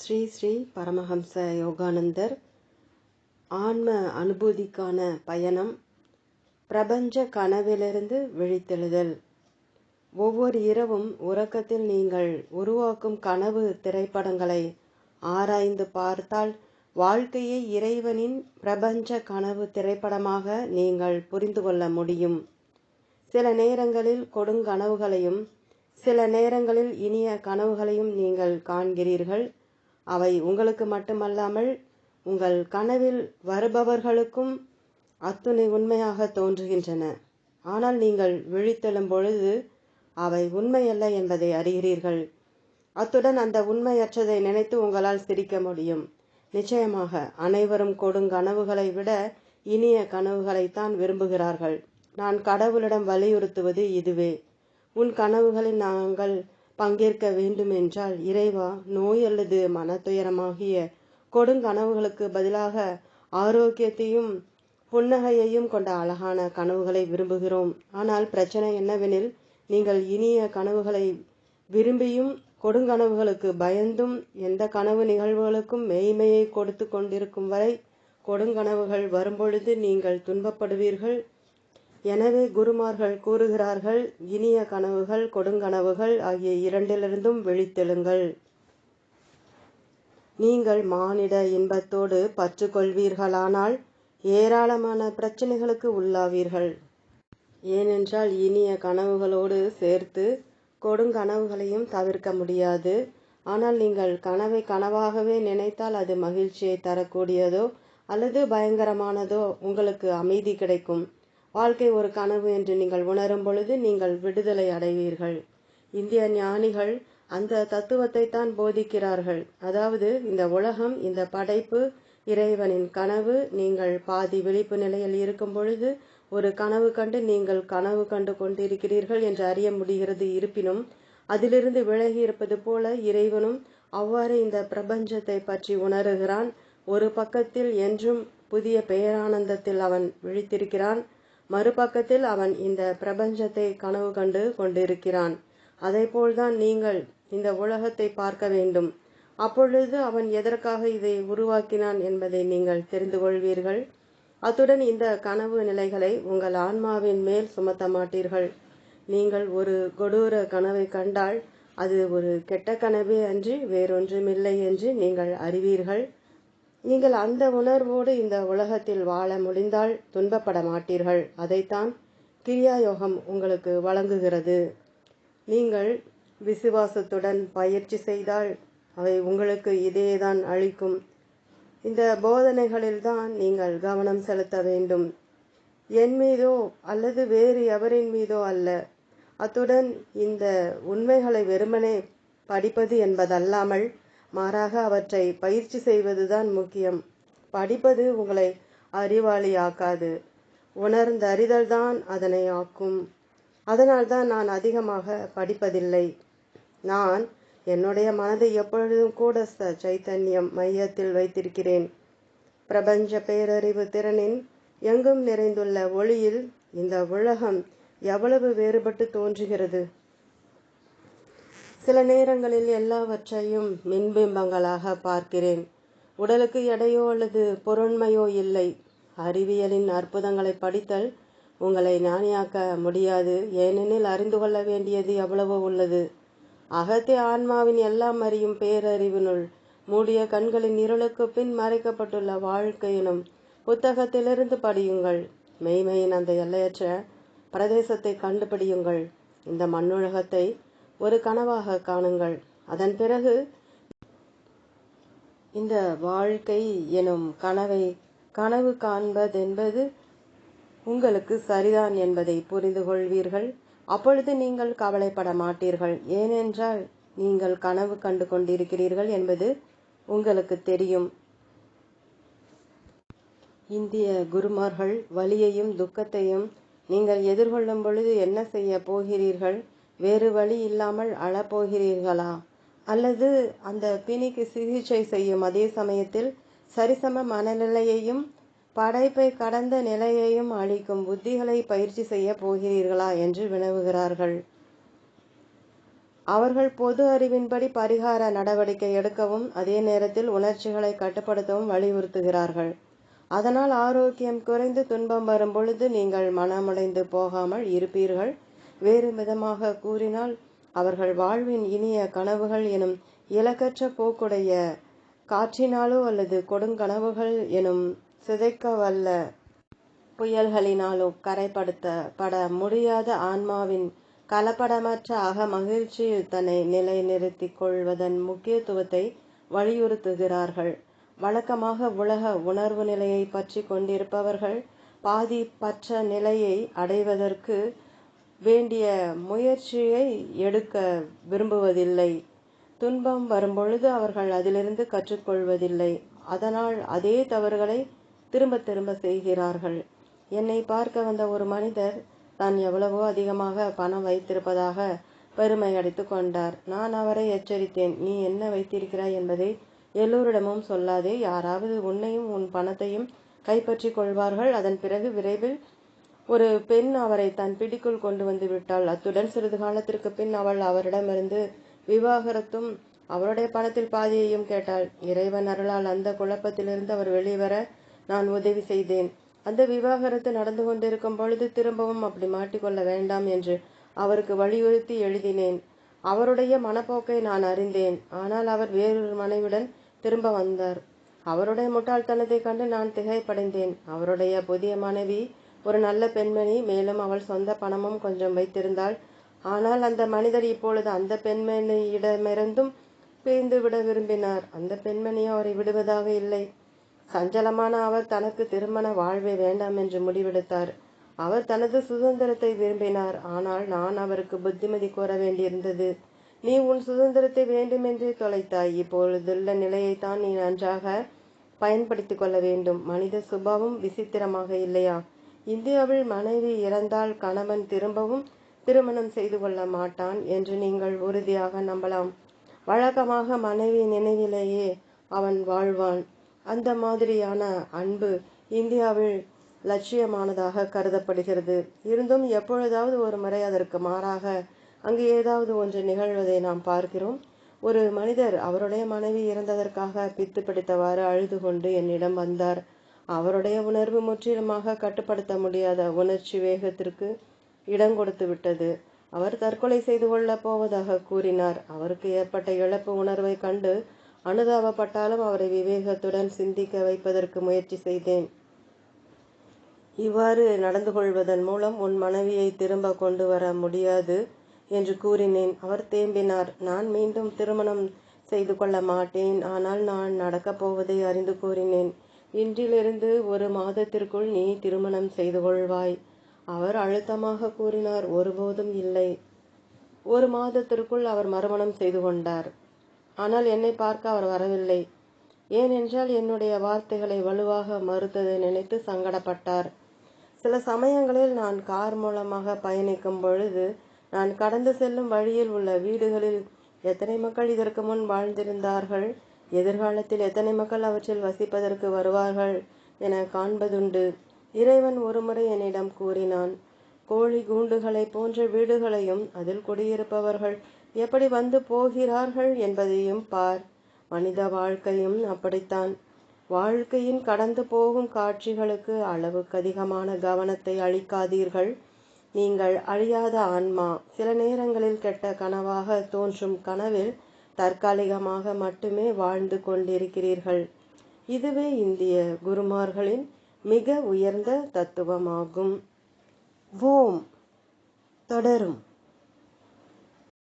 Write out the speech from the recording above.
ஸ்ரீ ஸ்ரீ பரமஹம்ச யோகானந்தர் ஆன்ம அனுபூதிக்கான பயணம் பிரபஞ்ச கனவிலிருந்து விழித்தெழுதல். ஒவ்வொரு இரவும் உறக்கத்தில் நீங்கள் உருவாக்கும் கனவு திரைப்படங்களை ஆராய்ந்து பார்த்தால் வாழ்க்கையை இறைவனின் பிரபஞ்ச கனவு திரைப்படமாக நீங்கள் புரிந்து கொள்ள முடியும். சில நேரங்களில் கொடுங்கனவுகளையும் சில நேரங்களில் இனிய கனவுகளையும் நீங்கள் காண்கிறீர்கள். அவை உங்களுக்கு மட்டுமல்லாமல் உங்கள் கனவில் வருபவர்களுக்கும் அத்துணை உண்மையாக தோன்றுகின்றன. ஆனால் நீங்கள் விழித்தெழும் பொழுது அவை உண்மையல்ல என்பதை அறிகிறீர்கள். அத்துடன் அந்த உண்மையற்றதை நினைத்து உங்களால் சிரிக்க முடியும். நிச்சயமாக அனைவரும் கொடுங்கனவுகளை விட இனிய கனவுகளைத்தான் விரும்புகிறார்கள். நான் கடவுளிடம் வலியுறுத்துவது இதுவே. உன் கனவுகளில் நாங்கள் பங்கேற்க வேண்டுமென்றால் இறைவா நோய் அல்லது மனத்துயரமாகிய கொடுங்கனவுகளுக்கு பதிலாக ஆரோக்கியத்தையும் புன்னகையையும் கொண்ட அழகான கனவுகளை விரும்புகிறோம். ஆனால் பிரச்சனை என்னவெனில் நீங்கள் இனிய கனவுகளை விரும்பியும் கொடுங்கனவுகளுக்கு பயந்தும் எந்த கனவு நிகழ்வுகளுக்கும் மெய்மையை கொடுத்து கொண்டிருக்கும் வரை கொடுங்கனவுகள் வரும்பொழுது நீங்கள் துன்பப்படுவீர்கள். எனவே குருமார்கள் கூறுகிறார்கள் இனிய கனவுகள் கொடுங்கனவுகள் ஆகிய இரண்டிலிருந்தும் விழித்தெழுங்கள். நீங்கள் மானிட இன்பத்தோடு பற்று கொள்வீர்களானால் ஏராளமான பிரச்சனைகளுக்கு உள்ளாவீர்கள். ஏனென்றால் இனிய கனவுகளோடு சேர்த்து கொடுங்கனவுகளையும் தவிர்க்க முடியாது. ஆனால் நீங்கள் கனவை கனவாகவே நினைத்தால் அது மகிழ்ச்சியை தரக்கூடியதோ அல்லது பயங்கரமானதோ உங்களுக்கு அமைதி கிடைக்கும். வாழ்க்கை ஒரு கனவு என்று நீங்கள் உணரும் பொழுது நீங்கள் விடுதலை அடைவீர்கள். இந்திய ஞானிகள் அந்த தத்துவத்தை தான் போதிக்கிறார்கள். அதாவது இந்த உலகம் இந்த படைப்பு இறைவனின் கனவு நீங்கள் பாதி விழிப்பு நிலையில் இருக்கும் பொழுது ஒரு கனவு கண்டு நீங்கள் கனவு கண்டு கொண்டிருக்கிறீர்கள் என்று அறிய முடிகிறது. இருப்பினும் அதிலிருந்து விலகி இருப்பது போல இறைவனும் அவ்வாறு இந்த பிரபஞ்சத்தை பற்றி உணருகிறான். ஒரு பக்கத்தில் என்றும் புதிய பேரானந்தத்தில் அவன் விழித்திருக்கிறான். மறுபக்கத்தில் அவன் இந்த பிரபஞ்சத்தை கனவு கண்டு கொண்டிருக்கிறான். போல்தான் நீங்கள் இந்த உலகத்தை பார்க்க வேண்டும். அப்பொழுது அவன் எதற்காக இதை உருவாக்கினான் என்பதை நீங்கள் தெரிந்து கொள்வீர்கள். அத்துடன் இந்த கனவு நிலைகளை உங்கள் ஆன்மாவின் மேல் சுமத்த மாட்டீர்கள். நீங்கள் ஒரு கொடூர கனவை கண்டால் அது ஒரு கெட்ட கனவே அன்றி வேறொன்றுமில்லை என்று நீங்கள் அறிவீர்கள். நீங்கள் அந்த உணர்வோடு இந்த உலகத்தில் வாழ முடிந்தால் துன்பப்பட மாட்டீர்கள். அதைத்தான் கிரியா யோகம் உங்களுக்கு வழங்குகிறது. நீங்கள் விசுவாசத்துடன் பயிற்சி செய்தால் அவை உங்களுக்கு இதேதான் அளிக்கும். இந்த போதனைகளில்தான் நீங்கள் கவனம் செலுத்த வேண்டும். என் மீதோ அல்லது வேறு எவரின் மீதோ அல்ல. அத்துடன் இந்த உண்மைகளை வெறுமனே படிப்பது என்பதல்லாமல் மாறாக அவற்றை பயிற்சி செய்வதுதான் முக்கியம். படிப்பது உங்களை அறிவாளி ஆக்காது உணர்ந்த அறிதல்தான் அதனை ஆக்கும். அதனால்தான் நான் அதிகமாக படிப்பதில்லை. நான் என்னுடைய மனதை எப்பொழுதும் கூட சைத்தன்யம் மையத்தில் வைத்திருக்கிறேன். பிரபஞ்ச பேரறிவு திறனின் எங்கும் நிறைந்துள்ள ஒளியில் இந்த உலகம் எவ்வளவு வேறுபட்டு தோன்றுகிறது? சில நேரங்களில் எல்லாவற்றையும் மின்பிம்பங்களாக பார்க்கிறேன். உடலுக்கு எடையோ அல்லது பொருண்மையோ இல்லை. அறிவியலின் அற்புதங்களை படித்தல் உங்களை ஞானியாக்க முடியாது. ஏனெனில் அறிந்து கொள்ள வேண்டியது எவ்வளவோ உள்ளது. அகத்தே ஆன்மாவின் எல்லாம் அறியும் பேரறிவினுள் மூடிய கண்களின் இருளுக்கு பின் மறைக்கப்பட்டுள்ள வாழ்க்கையினும் புத்தகத்திலிருந்து படியுங்கள். மெய்மையின் அந்த எல்லையற்ற பிரதேசத்தை கண்டுபிடியுங்கள். இந்த மண்ணுலகத்தை ஒரு கனவாக காணுங்கள். அதன் பிறகு இந்த வாழ்க்கை எனும் கனவை கனவு காண்பதென்பது உங்களுக்கு சரிதான் என்பதை புரிந்து கொள்வீர்கள். அப்பொழுது நீங்கள் கவலைப்பட மாட்டீர்கள். ஏனென்றால் நீங்கள் கனவு கண்டு கொண்டிருக்கிறீர்கள் என்பது உங்களுக்கு தெரியும். இந்திய குருமார்கள் வலியையும் துக்கத்தையும் நீங்கள் எதிர்கொள்ளும் பொழுது என்ன செய்ய போகிறீர்கள்? வேறு வழி இல்லாமல் அழப்போகிறீர்களா? அல்லது அந்த பிணிக்கு சிகிச்சை செய்யும் அதே சமயத்தில் சரிசம மனநிலையையும் படைப்பை கடந்த நிலையையும் அளிக்கும் புத்திகளை பயிற்சி செய்ய போகிறீர்களா என்று வினவுகிறார்கள். அவர்கள் பொது அறிவின்படி பரிகார நடவடிக்கை எடுக்கவும் அதே நேரத்தில் உணர்ச்சிகளை கட்டுப்படுத்தவும் வலியுறுத்துகிறார்கள். அதனால் ஆரோக்கியம் குறைந்து துன்பம் வரும் பொழுது நீங்கள் மனமுடைந்து போகாமல் இருப்பீர்கள். வேறு விதமாக கூறினால் அவர்கள் வாழ்வின் இனிய கனவுகள் எனும் இலக்கற்ற போக்குடைய காற்றினாலோ அல்லது கொடுங்கனவுகள் எனும் சிதைக்க வல்ல புயல்களினாலோ கரைப்படுத்தப்பட முடியாத ஆன்மாவின் கலப்படமற்ற அக மகிழ்ச்சியில் தன்னை நிலைநிறுத்திக் கொள்வதன் முக்கியத்துவத்தை வலியுறுத்துகிறார்கள். வழக்கமாக உலக உணர்வு நிலையை பற்றி கொண்டிருப்பவர்கள் பாதி பற்ற நிலையை அடைவதற்கு வேண்டிய முயற்சியை எடுக்க விரும்புவதில்லை. துன்பம் வரும்பொழுது அவர்கள் அதிலிருந்து கற்றுக்கொள்வதில்லை. அதனால் அதே தவறுகளை திரும்ப திரும்ப செய்கிறார்கள். என்னை பார்க்க வந்த ஒரு மனிதர் தான் எவ்வளவோ அதிகமாக பணம் வைத்திருப்பதாக பெருமை அடித்து கொண்டார். நான் அவரை எச்சரித்தேன். நீ என்ன வைத்திருக்கிறாய் என்பதை எல்லோரிடமும் சொல்லாதே. யாராவது உன்னையும் உன் பணத்தையும் கைப்பற்றி கொள்வார்கள். அதன் பிறகு விரைவில் ஒரு பெண் அவரை தன் பிடிக்குள் கொண்டு வந்து விட்டாள். அத்துடன் சிறிது காலத்திற்கு பின் அவள் அவரிடமிருந்து விவாகரத்தும் அவருடைய பணத்தில் பாதியையும் கேட்டாள். இறைவன் அருளால் அந்த குழப்பத்திலிருந்து அவர் வெளிவர நான் உதவி செய்தேன். அந்த விவாகரத்து நடந்து கொண்டிருக்கும் பொழுது திரும்பவும் அப்படி மாட்டிக்கொள்ள வேண்டாம் என்று அவருக்கு வலியுறுத்தி எழுதினேன். அவருடைய மனப்போக்கை நான் அறிந்தேன். ஆனால் அவர் வேறொரு மனைவியுடன் திரும்ப வந்தார். அவருடைய முட்டாள்தனத்தை கண்டு நான் திகைப்படைந்தேன். அவருடைய புதிய மனைவி ஒரு நல்ல பெண்மணி மேலும் அவள் சொந்த பணமும் கொஞ்சம் வைத்திருந்தாள். ஆனால் அந்த மனிதர் இப்பொழுது அந்த பெண்மணியிடமிருந்தும் பிரிந்து விட விரும்பினார். அந்த பெண்மணியும் அவரை விடுவதாக இல்லை. சஞ்சலமான அவர் தனக்கு திருமண வாழ்வே வேண்டாம் என்று முடிவெடுத்தார். அவர் தனது சுதந்திரத்தை விரும்பினார். ஆனால் நான் அவருக்கு புத்திமதி கூற வேண்டியிருந்தது. நீ உன் சுதந்திரத்தை வேண்டுமென்றே தொலைத்தாய். இப்பொழுதுள்ள நிலையைத்தான் நீ நன்றாக பயன்படுத்திக் கொள்ள வேண்டும். மனித சுபாவம் விசித்திரமாக இல்லையா? இந்தியாவில் மனைவி இறந்தால் கணவன் திரும்பவும் திருமணம் செய்து கொள்ள மாட்டான் என்று நீங்கள் உறுதியாக நம்பலாம். வழக்கமாக மனைவி நினைவிலேயே அவன் வாழ்வான். அந்த மாதிரியான அன்பு இந்தியாவில் லட்சியமானதாக கருதப்படுகிறது. இருந்தும் எப்பொழுதாவது ஒரு முறை அதற்கு மாறாக அங்கு ஏதாவது ஒன்று நிகழ்வதை நாம் பார்க்கிறோம். ஒரு மனிதர் அவருடைய மனைவி இறந்ததற்காக பித்து பிடித்தவாறு அழுது கொண்டு என்னிடம் வந்தார். அவருடைய உணர்வு முற்றிலுமாக கட்டுப்படுத்த முடியாத உணர்ச்சி வேகத்திற்கு இடம் கொடுத்து விட்டது. அவர் தற்கொலை செய்து கொள்ளப் போவதாக கூறினார். அவருக்கு ஏற்பட்ட இழப்பு உணர்வை கண்டு அனுதாபப்பட்டாலும் அவரை விவேகத்துடன் சிந்திக்க வைப்பதற்கு முயற்சி செய்தேன். இவ்வாறு நடந்து கொள்வதன் மூலம் உன் மனைவியை திரும்ப கொண்டு வர முடியாது என்று கூறினேன். அவர் தேம்பினார். நான் மீண்டும் திருமணம் செய்து கொள்ள மாட்டேன். ஆனால் நான் நடக்கப் போவதை அறிந்து கூறினேன். இன்றிலிருந்து ஒரு மாதத்திற்குள் நீ திருமணம் செய்து கொள்வாய். அவர் அழுத்தமாக கூறினார் ஒருபோதும் இல்லை. ஒரு மாதத்திற்குள் அவர் மறுமணம் செய்து கொண்டார். ஆனால் என்னை பார்க்க அவர் வரவில்லை. ஏனென்றால் என்னுடைய வார்த்தைகளை வலுவாக மறுத்ததை நினைத்து சங்கடப்பட்டார். சில சமயங்களில் நான் கார் மூலமாக பயணிக்கும் பொழுது நான் கடந்து செல்லும் வழியில் உள்ள வீடுகளில் எத்தனை மக்கள் இதற்கு முன் வாழ்ந்திருந்தார்கள்? எதிர்காலத்தில் எத்தனை மக்கள் அவற்றில் வசிப்பதற்கு வருவார்கள் என காண்பதுண்டு. இறைவன் ஒருமுறை என்னிடம் கூறினான் கோழி கூண்டுகளை போன்ற வீடுகளையும் அதில் குடியிருப்பவர்கள் எப்படி வந்து போகிறார்கள் என்பதையும் பார். மனித வாழ்க்கையும் அப்படித்தான். வாழ்க்கையின் கடந்து போகும் காட்சிகளுக்கு அளவுக்கு அதிகமான கவனத்தை அளிக்காதீர்கள். நீங்கள் அழியாத ஆன்மா சில நேரங்களில் கெட்ட கனவாக தோன்றும் கனவில் தற்காலிகமாக மட்டுமே வாழ்ந்து கொண்டிருக்கிறீர்கள். இதுவே இந்திய குருமார்களின் மிக உயர்ந்த தத்துவமாகும். ஓம். தொடரும்.